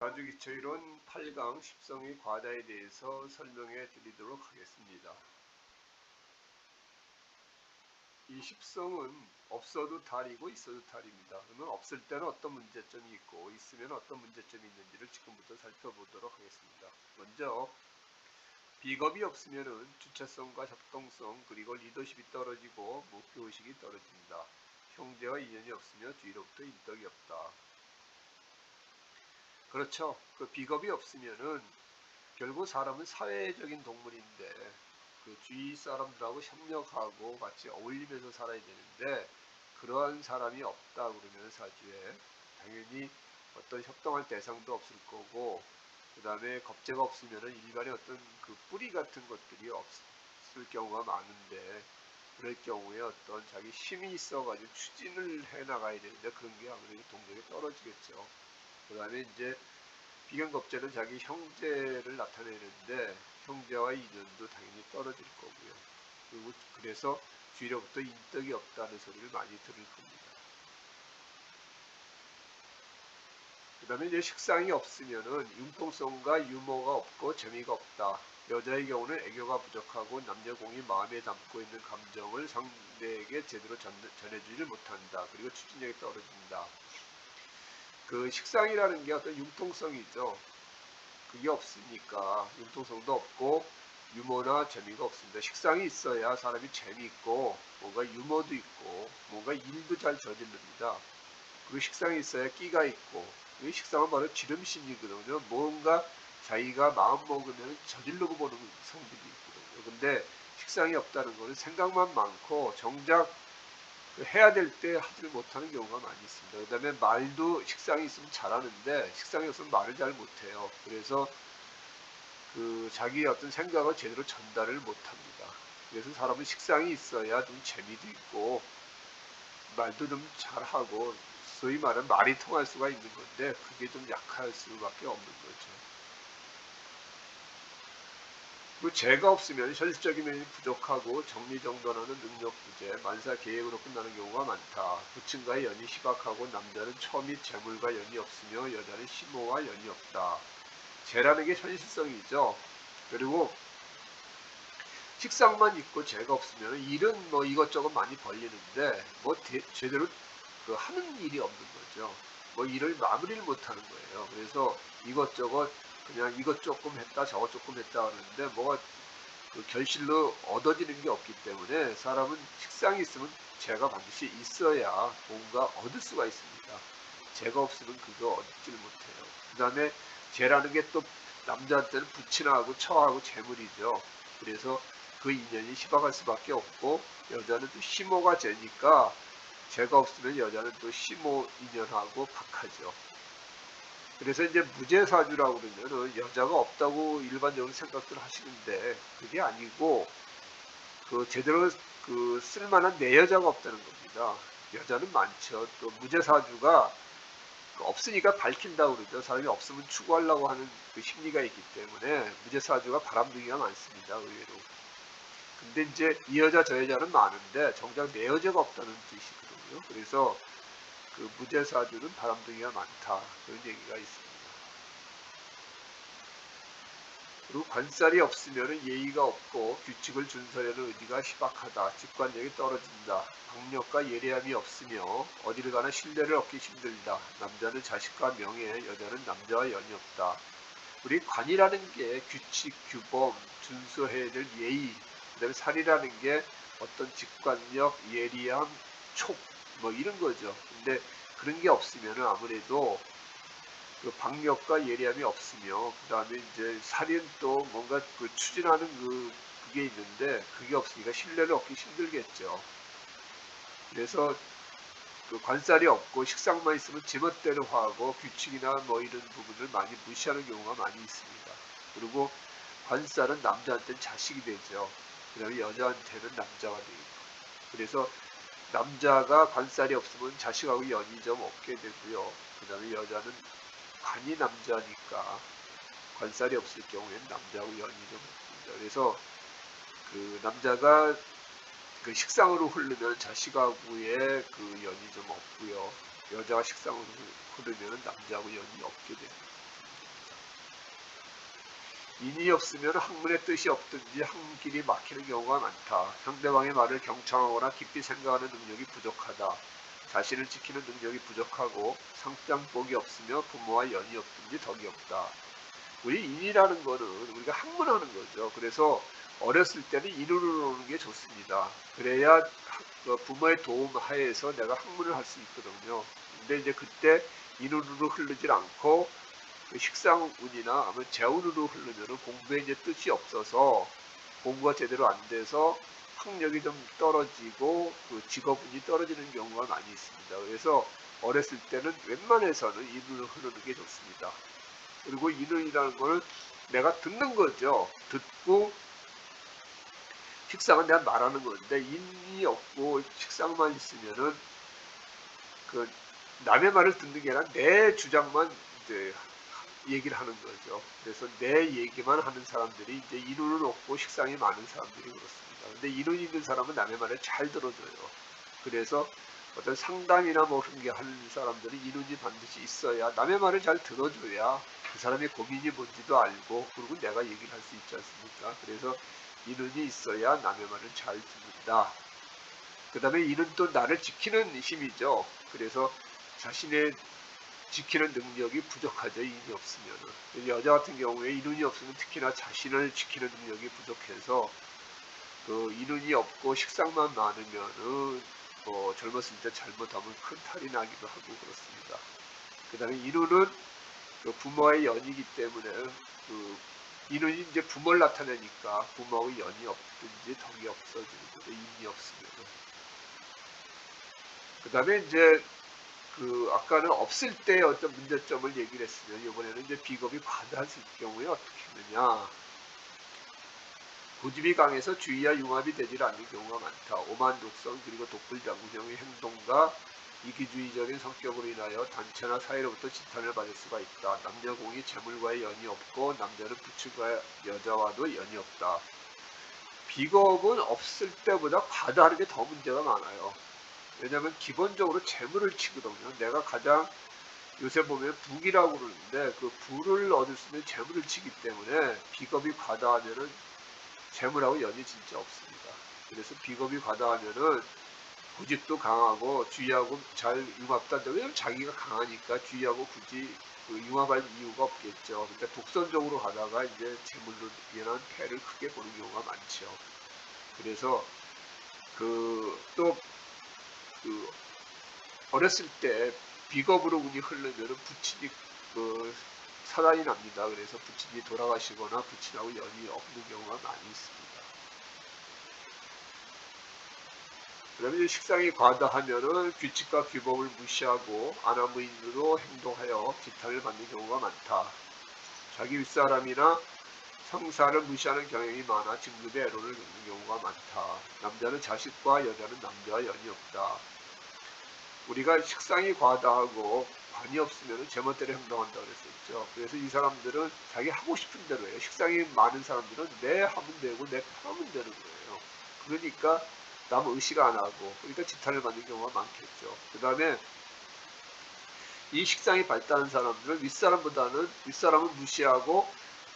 가주기초이론 8강 십성의 과자에 대해서 설명해 드리도록 하겠습니다. 이 십성은 없어도 달이고 있어도 달입니다. 그러면 없을 때는 어떤 문제점이 있고 있으면 어떤 문제점이 있는지를 지금부터 살펴보도록 하겠습니다. 먼저 비겁이 없으면 주체성과 협동성 그리고 리더십이 떨어지고 목표의식이 떨어집니다. 형제와 인연이 없으며 뒤로부터 인덕이 없다. 그렇죠. 그 비겁이 없으면은 결국 사람은 사회적인 동물인데 그 주위 사람들하고 협력하고 같이 어울리면서 살아야 되는데 그러한 사람이 없다 그러면 사주에 당연히 어떤 협동할 대상도 없을 거고 그 다음에 겁재가 없으면은 일간의 어떤 그 뿌리 같은 것들이 없을 경우가 많은데 그럴 경우에 어떤 자기 힘이 있어가지고 추진을 해 나가야 되는데 그런 게 아무래도 동력이 떨어지겠죠. 그 다음에 이제 비견겁제는 자기 형제를 나타내는데 형제와 인연도 당연히 떨어질 거고요. 그리고 그래서 주위로부터 인덕이 없다는 소리를 많이 들을 겁니다. 그 다음에 이제 식상이 없으면은 융통성과 유머가 없고 재미가 없다. 여자의 경우는 애교가 부족하고 남녀공이 마음에 담고 있는 감정을 상대에게 제대로 전해주지를 못한다. 그리고 추진력이 떨어진다. 그 식상이라는 게 어떤 융통성이죠. 그게 없으니까 융통성도 없고 유머나 재미가 없습니다. 식상이 있어야 사람이 재미있고 뭔가 유머도 있고 뭔가 일도 잘 저지릅니다. 그리고 식상이 있어야 끼가 있고 이 식상은 바로 지름신이거든요. 뭔가 자기가 마음 먹으면 저질러고 보는 성들이 있거든요. 근데 식상이 없다는 것은 생각만 많고 정작 그 해야 될 때 하지를 못하는 경우가 많이 있습니다. 그 다음에 말도 식상이 있으면 잘하는데 식상이 없으면 말을 잘 못해요. 그래서 그 자기의 어떤 생각을 제대로 전달을 못합니다. 그래서 사람은 식상이 있어야 좀 재미도 있고 말도 좀 잘하고 소위 말하면 말이 통할 수가 있는 건데 그게 좀 약할 수밖에 없는 거죠. 그 죄가 없으면 현실적인 면이 부족하고 정리정돈하는 능력 부재, 만사 계획으로 끝나는 경우가 많다. 부친과의 연이 희박하고 남자는 처및 재물과 연이 없으며 여자는 시모와 연이 없다. 죄라는 게 현실성이죠. 그리고 식상만 있고 죄가 없으면 일은 뭐 이것저것 많이 벌리는데 뭐 대, 제대로 그 하는 일이 없는 거죠. 뭐 일을 마무리를 못하는 거예요. 그래서 이것저것 그냥 이것 조금 했다 저것 조금 했다 하는데 뭐가 그 결실로 얻어지는 게 없기 때문에 사람은 식상이 있으면 죄가 반드시 있어야 뭔가 얻을 수가 있습니다. 죄가 없으면 그거 얻지를 못해요. 그 다음에 죄라는 게 또 남자한테는 부친하고 처하고 재물이죠. 그래서 그 인연이 희박할 수밖에 없고 여자는 또 시모가 죄니까 죄가 없으면 여자는 또 시모 인연하고 박하죠. 그래서 이제 무죄사주라고 그러면은 여자가 없다고 일반적으로 생각들 하시는데 그게 아니고 그 제대로 그 쓸만한 내 여자가 없다는 겁니다. 여자는 많죠. 또 무죄사주가 그 없으니까 밝힌다고 그러죠. 사람이 없으면 추구하려고 하는 그 심리가 있기 때문에 무죄사주가 바람둥이가 많습니다. 의외로. 근데 이제 이 여자 저 여자는 많은데 정작 내 여자가 없다는 뜻이거든요. 그래서 그 무죄사주는 바람둥이가 많다. 그런 얘기가 있습니다. 그리고 관살이 없으면 예의가 없고 규칙을 준설하는 의지가 희박하다. 직관력이 떨어진다. 박력과 예리함이 없으며 어디를 가나 신뢰를 얻기 힘들다. 남자는 자식과 명예, 여자는 남자와 연이 없다. 우리 관이라는 게 규칙, 규범, 준수해야 될 예의, 그 다음에 살이라는 게 어떤 직관력, 예리함, 촉, 뭐 이런 거죠. 근데 그런 게 없으면 아무래도 그 박력과 예리함이 없으며 그 다음에 이제 살인 또 뭔가 그 추진하는 그 그게 있는데 그게 없으니까 신뢰를 얻기 힘들겠죠. 그래서 그 관살이 없고 식상만 있으면 제멋대로 하고 규칙이나 뭐 이런 부분을 많이 무시하는 경우가 많이 있습니다. 그리고 관살은 남자한테는 자식이 되죠. 그 다음에 여자한테는 남자가 되고 그래서 남자가 관살이 없으면 자식하고 연이 좀 없게 되고요. 그 다음에 여자는 간이 남자니까 관살이 없을 경우에는 남자하고 연이 좀 없습니다. 그래서 그 남자가 그 식상으로 흐르면 자식하고의 그 연이 좀 없고요. 여자가 식상으로 흐르면 남자하고 연이 없게 됩니다. 인이 없으면 학문의 뜻이 없든지 한 길이 막히는 경우가 많다. 상대방의 말을 경청하거나 깊이 생각하는 능력이 부족하다. 자신을 지키는 능력이 부족하고 상장복이 없으며 부모와 연이 없든지 덕이 없다. 우리 인이라는 거는 우리가 학문하는 거죠. 그래서 어렸을 때는 인으로 오는 게 좋습니다. 그래야 학- 그 부모의 도움 하에서 내가 학문을 할 수 있거든요. 근데 이제 그때 인으로 흐르질 않고 그 식상운이나 아니면 재운으로 흐르면 공부에 이제 뜻이 없어서 공부가 제대로 안 돼서 학력이 좀 떨어지고 그 직업운이 떨어지는 경우가 많이 있습니다. 그래서 어렸을 때는 웬만해서는 인으로 흐르는 게 좋습니다. 그리고 인운이라는 걸 내가 듣는 거죠. 듣고 식상은 내가 말하는 건데 인이 없고 식상만 있으면은 그 남의 말을 듣는 게 아니라 내 주장만 이제 얘기를 하는 거죠. 그래서 내 얘기만 하는 사람들이 이제 인운은 없고 식상이 많은 사람들이 그렇습니다. 근데 인운 있는 사람은 남의 말을 잘 들어줘요. 그래서 어떤 상담이나 뭐 그런 게 하는 사람들은 인운이 반드시 있어야 남의 말을 잘 들어줘야 그 사람의 고민이 뭔지도 알고 그리고 내가 얘기를 할 수 있지 않습니까? 그래서 인운이 있어야 남의 말을 잘 듣는다. 그 다음에 이는 또 나를 지키는 힘이죠. 그래서 자신의 지키는 능력이 부족하죠. 인이 없으면은. 여자 같은 경우에 인운이 없으면 특히나 자신을 지키는 능력이 부족해서 그 인운이 없고 식상만 많으면은 뭐 젊었을 때 잘못하면 큰 탈이 나기도 하고 그렇습니다. 그 다음에 인운은 그 부모와의 연이기 때문에 그 인운이 이제 부모를 나타내니까 부모하고 연이 없든지 덕이 없어지는 거죠. 인이 없으면은. 그 다음에 이제 그 아까는 없을 때 어떤 문제점을 얘기를 했으면 이번에는 이제 비겁이 과다할 경우에 어떻게 하느냐 고집이 강해서 주의와 융합이 되질 않는 경우가 많다. 오만 독성 그리고 독불장군형의 행동과 이기주의적인 성격으로 인하여 단체나 사회로부터 지탄을 받을 수가 있다. 남녀 공이 재물과의 연이 없고 남자는 부츠과 여자와도 연이 없다. 비겁은 없을 때보다 과다하는 게 더 문제가 많아요. 왜냐하면 기본적으로 재물을 치거든요. 내가 가장 요새 보면 북이라고 그러는데 그 부를 얻을 수 있는 재물을 치기 때문에 비겁이 과다하면은 재물하고 연이 진짜 없습니다. 그래서 비겁이 과다하면은 고집도 강하고 주의하고 잘 융합도 한다. 왜냐면 자기가 강하니까 주의하고 굳이 그 융합할 이유가 없겠죠. 그러니까 독선적으로 가다가 이제 재물로 인한 패를 크게 보는 경우가 많죠. 그래서 그 또 그 어렸을 때 비겁으로 운이 흐르면 부친이 그 사단이 납니다. 그래서 부친이 돌아가시거나 부친하고 연이 없는 경우가 많이 있습니다. 그러면 식상이 과다하면은 규칙과 규범을 무시하고 아나무인으로 행동하여 지탄을 받는 경우가 많다. 자기 윗사람이나 성사를 무시하는 경향이 많아 진급의 애로를 겪는 경우가 많다. 남자는 자식과 여자는 남자와 연이 없다. 우리가 식상이 과다하고 관이 없으면 제멋대로 행동한다 그랬었죠. 그래서 이 사람들은 자기 하고 싶은 대로 해요. 식상이 많은 사람들은 내 하면 되고 내 편하면 되는 거예요. 그러니까 남 의식 안 하고 그러니까 지탄을 받는 경우가 많겠죠. 그 다음에 이 식상이 발달한 사람들은 윗사람보다는 윗사람을 무시하고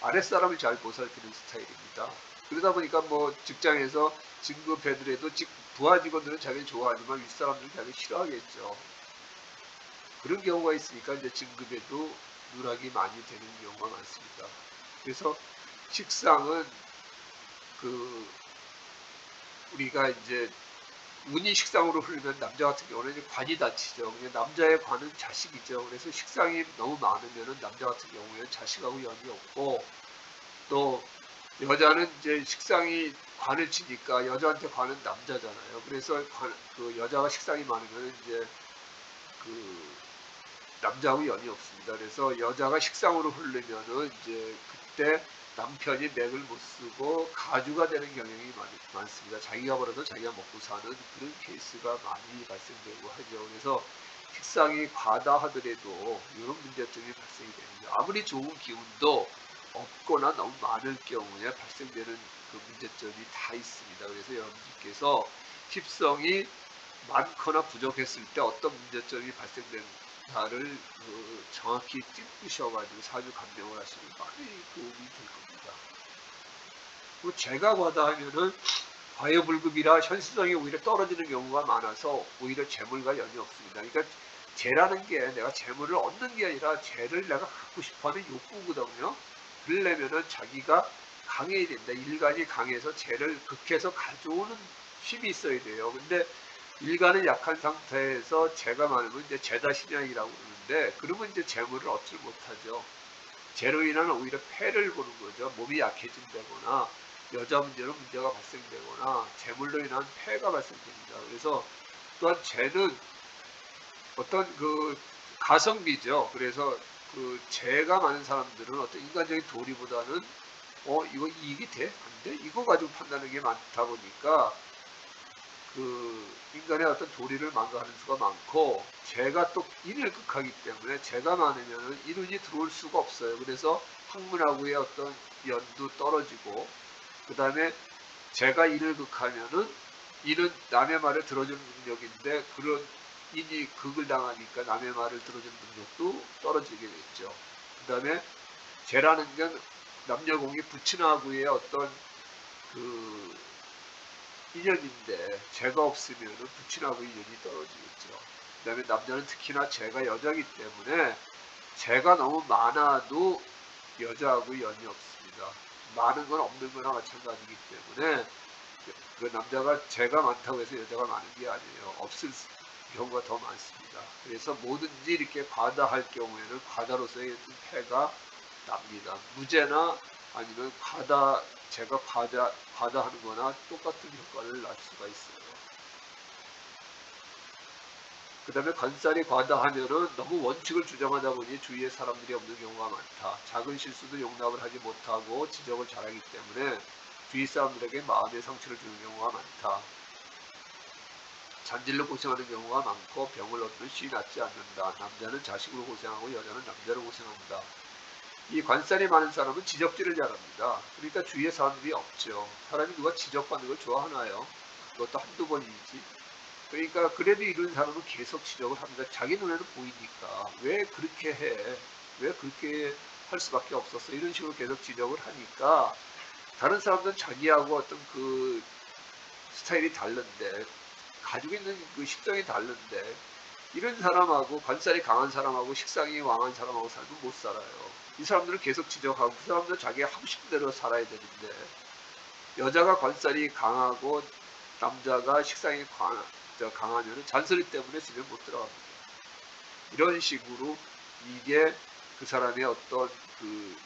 아랫사람을 잘 보살피는 스타일입니다. 그러다 보니까 뭐 직장에서 진급 배들에도 부하 직원들은 자기를 좋아하지만 윗사람들은 자기를 싫어하겠죠. 그런 경우가 있으니까 이제 진급에도 누락이 많이 되는 경우가 많습니다. 그래서 식상은 그 우리가 이제 운이 식상으로 흐르면 남자 같은 경우는 관이 다치죠. 남자의 관은 자식이죠. 그래서 식상이 너무 많으면은 남자 같은 경우에는 자식하고 연이 없고 또 여자는 이제 식상이 관을 치니까 여자한테 관은 남자잖아요. 그래서 관, 그 여자가 식상이 많으면 이제 그 남자하고 연이 없습니다. 그래서 여자가 식상으로 흐르면은 이제 그때 남편이 맥을 못 쓰고 가주가 되는 경향이 많, 많습니다. 자기가 벌어도 자기가 먹고 사는 그런 케이스가 많이 발생되고 하죠. 그래서 식상이 과다하더라도 이런 문제점이 발생이 됩니다. 아무리 좋은 기운도 없거나 너무 많을 경우에 발생되는 그 문제점이 다 있습니다. 그래서 여러분들께서 십성이 많거나 부족했을 때 어떤 문제점이 발생되는 나를 그 정확히 찝으셔가지고 사주 감명을 하시면 많이 도움이 될 겁니다. 그 제가 과다하면은 과여불급이라 현실성이 오히려 떨어지는 경우가 많아서 오히려 재물과 연이 없습니다. 그러니까 재라는 게 내가 재물을 얻는 게 아니라 재를 내가 갖고 싶어하는 욕구거든요. 그러려면은 자기가 강해야 된다. 일간이 강해서 재를 극해서 가져오는 힘이 있어야 돼요. 근데 일간은 약한 상태에서 재가 많으면 이제 재다 신양이라고 그러는데 그러면 이제 재물을 얻지 못하죠. 재로 인한 오히려 폐를 보는 거죠. 몸이 약해진다거나 여자 문제로 문제가 발생되거나 재물로 인한 폐가 발생됩니다. 그래서 또한 재는 어떤 그 가성비죠. 그래서 그 재가 많은 사람들은 어떤 인간적인 도리보다는 어 이거 이익이 돼? 안 돼? 이거 가지고 판단하는 게 많다 보니까 그 인간의 어떤 도리를 망가하는 수가 많고 재가 또 인을 극하기 때문에 재가 많으면 이윤이 들어올 수가 없어요. 그래서 학문하고의 어떤 연도 떨어지고 그 다음에 제가 인을 극하면은 인은 남의 말을 들어주는 능력인데 그런 인이 극을 당하니까 남의 말을 들어주는 능력도 떨어지게 됐죠. 그 다음에 재라는 건 남녀공이 부친하고의 어떤 그 인연인데 죄가 없으면 부친하고 인연이 떨어지겠죠. 그 다음에 남자는 특히나 죄가 여자이기 때문에 죄가 너무 많아도 여자하고 연이 없습니다. 많은 건 없는 거나 마찬가지이기 때문에 그 남자가 죄가 많다고 해서 여자가 많은 게 아니에요. 없을 경우가 더 많습니다. 그래서 뭐든지 이렇게 과다할 경우에는 과다로서의 폐가 납니다. 무죄나 아니면 과다 제가 과다 과다하는 거나 똑같은 효과를 날 수가 있어요. 그 다음에 관살이 과다하면은 너무 원칙을 주장하다 보니 주위에 사람들이 없는 경우가 많다. 작은 실수도 용납을 하지 못하고 지적을 잘하기 때문에 주위 사람들에게 마음의 상처를 주는 경우가 많다. 잔질로 고생하는 경우가 많고 병을 얻는 시 낫지 않는다. 남자는 자식으로 고생하고 여자는 남자로 고생한다. 이 관살이 많은 사람은 지적질을 잘합니다. 그러니까 주위에 사람들이 없죠. 사람이 누가 지적받는 걸 좋아하나요? 그것도 한두 번이지. 그러니까 그래도 이런 사람은 계속 지적을 합니다. 자기 눈에는 보이니까 왜 그렇게 해? 왜 그렇게 할 수밖에 없었어? 이런 식으로 계속 지적을 하니까 다른 사람들은 자기하고 어떤 그 스타일이 다른데 가지고 있는 그 식성이 다른데 이런 사람하고 관살이 강한 사람하고 식상이 왕한 사람하고 살면 못 살아요. 이 사람들은 계속 지적하고 그 사람들은 자기가 하고 싶은 대로 살아야 되는데 여자가 관살이 강하고 남자가 식상이 강하, 강하면 잔소리 때문에 집에 못 들어갑니다. 이런 식으로 이게 그 사람의 어떤 그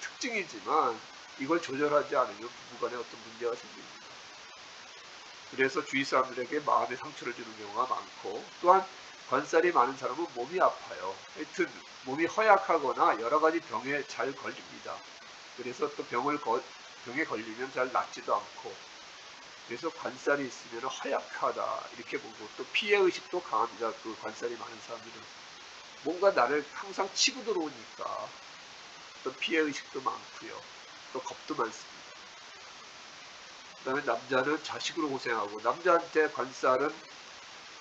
특징이지만 이걸 조절하지 않으면 부부간에 어떤 문제가 생깁니다. 그래서 주위 사람들에게 마음의 상처를 주는 경우가 많고 또한 관살이 많은 사람은 몸이 아파요. 하여튼 몸이 허약하거나 여러 가지 병에 잘 걸립니다. 그래서 또 병을 거, 병에 걸리면 잘 낫지도 않고 그래서 관살이 있으면 허약하다 이렇게 보고 또 피해 의식도 강합니다. 그 관살이 많은 사람들은 뭔가 나를 항상 치고 들어오니까 또 피해 의식도 많고요. 또 겁도 많습니다. 그 다음에 남자는 자식으로 고생하고 남자한테 관살은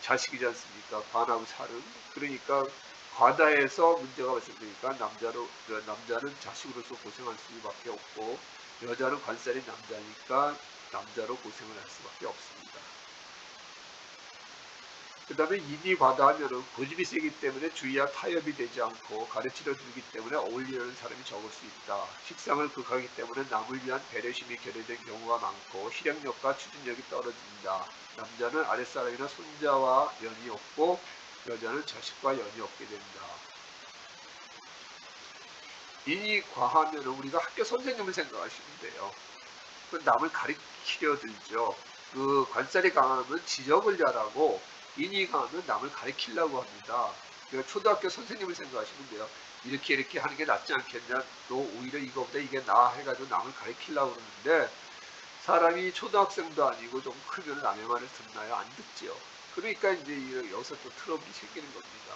자식이지 않습니까? 반하고 살은 그러니까 과다해서 문제가 발생되니까 남자로 남자는 자식으로서 고생할 수밖에 없고 여자는 관살이 남자니까 남자로 고생을 할 수밖에 없습니다. 그 다음에 인이 과다하면 고집이 세기 때문에 주의와 타협이 되지 않고 가르치려 들기 때문에 어울리려는 사람이 적을 수 있다. 식상을 극하기 때문에 남을 위한 배려심이 결여된 경우가 많고 실행력과 추진력이 떨어진다. 남자는 아랫사람이나 손자와 연이 없고 여자는 자식과 연이 없게 된다. 인이 과하면 우리가 학교 선생님을 생각하시면 돼요. 그 남을 가리키려 들죠. 그 관살이 강하면 지적을 잘하고 강하면 남을 가리키려고 합니다. 그러니까 초등학교 선생님을 생각하시면 돼요. 이렇게 이렇게 하는 게 낫지 않겠냐? 너 오히려 이거보다 이게 나 해가지고 남을 가리키려고 그러는데 사람이 초등학생도 아니고 좀 크면 남의 말을 듣나요? 안 듣죠. 그러니까 이제 여기서 또 트러블이 생기는 겁니다.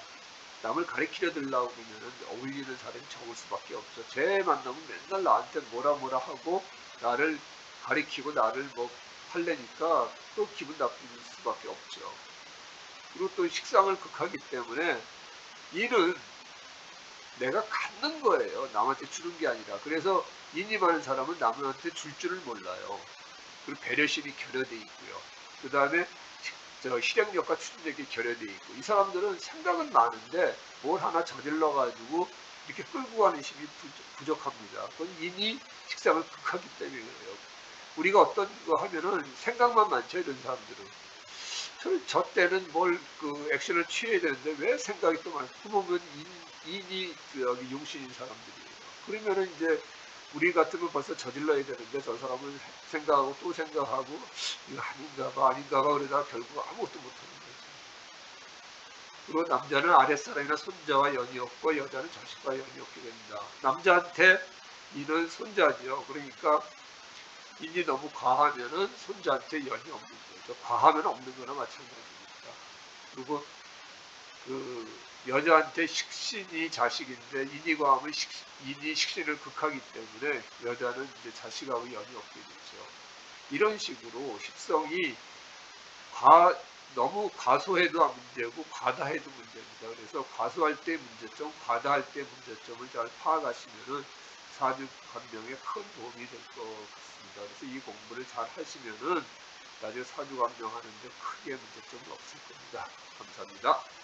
남을 가리키려 들라고 그러면 어울리는 사람이 적을 수밖에 없죠. 제 만나면 맨날 나한테 뭐라 뭐라 하고 나를 가리키고 나를 뭐 할래니까 또 기분 나쁠 수밖에 없죠. 그리고 또 식상을 극하기 때문에 일은 내가 갖는 거예요. 남한테 주는 게 아니라. 그래서 인임하는 사람은 남한테 줄 줄을 몰라요. 그리고 배려심이 결여돼 있고요. 그 다음에 저 실행력과 추진력이 결여돼 있고 이 사람들은 생각은 많은데 뭘 하나 저질러 가지고 이렇게 끌고 가는 힘이 부족, 합니다 그건 인이 식상을 극하기 때문에 그래요. 우리가 어떤 거 하면은 생각만 많죠 이런 사람들은. 저, 저 때는 뭘 그 액션을 취해야 되는데 왜 생각이 또 많고 보면 인, 인이 그 여기 용신인 사람들이에요. 그러면은 이제 우리 같으면 벌써 저질러야 되는데 저 사람은 생각하고 또 생각하고 이거 아닌가 봐 아닌가 봐 그러다가 결국 아무것도 못하는 거죠. 그리고 남자는 아랫사람이나 손자와 연이 없고 여자는 자식과 연이 없게 된다. 남자한테 이는 손자지요. 그러니까 인이 너무 과하면은 손자한테 연이 없는 거 죠. 과하면 없는 거나 마찬가지입니다. 그리고 그 여자한테 식신이 자식인데 인이 과하면 식, 인이 식신을 극하기 때문에 여자는 이제 자식하고 연이 없게 되죠. 이런 식으로 식성이 과, 너무 과소해도 문제고 과다해도 문제입니다. 그래서 과소할 때 문제점, 과다할 때 문제점을 잘 파악하시면은 사주 감명에 큰 도움이 될 것 같습니다. 그래서 이 공부를 잘 하시면은 나중에 사주 감명하는데 크게 문제점은 없을 겁니다. 감사합니다.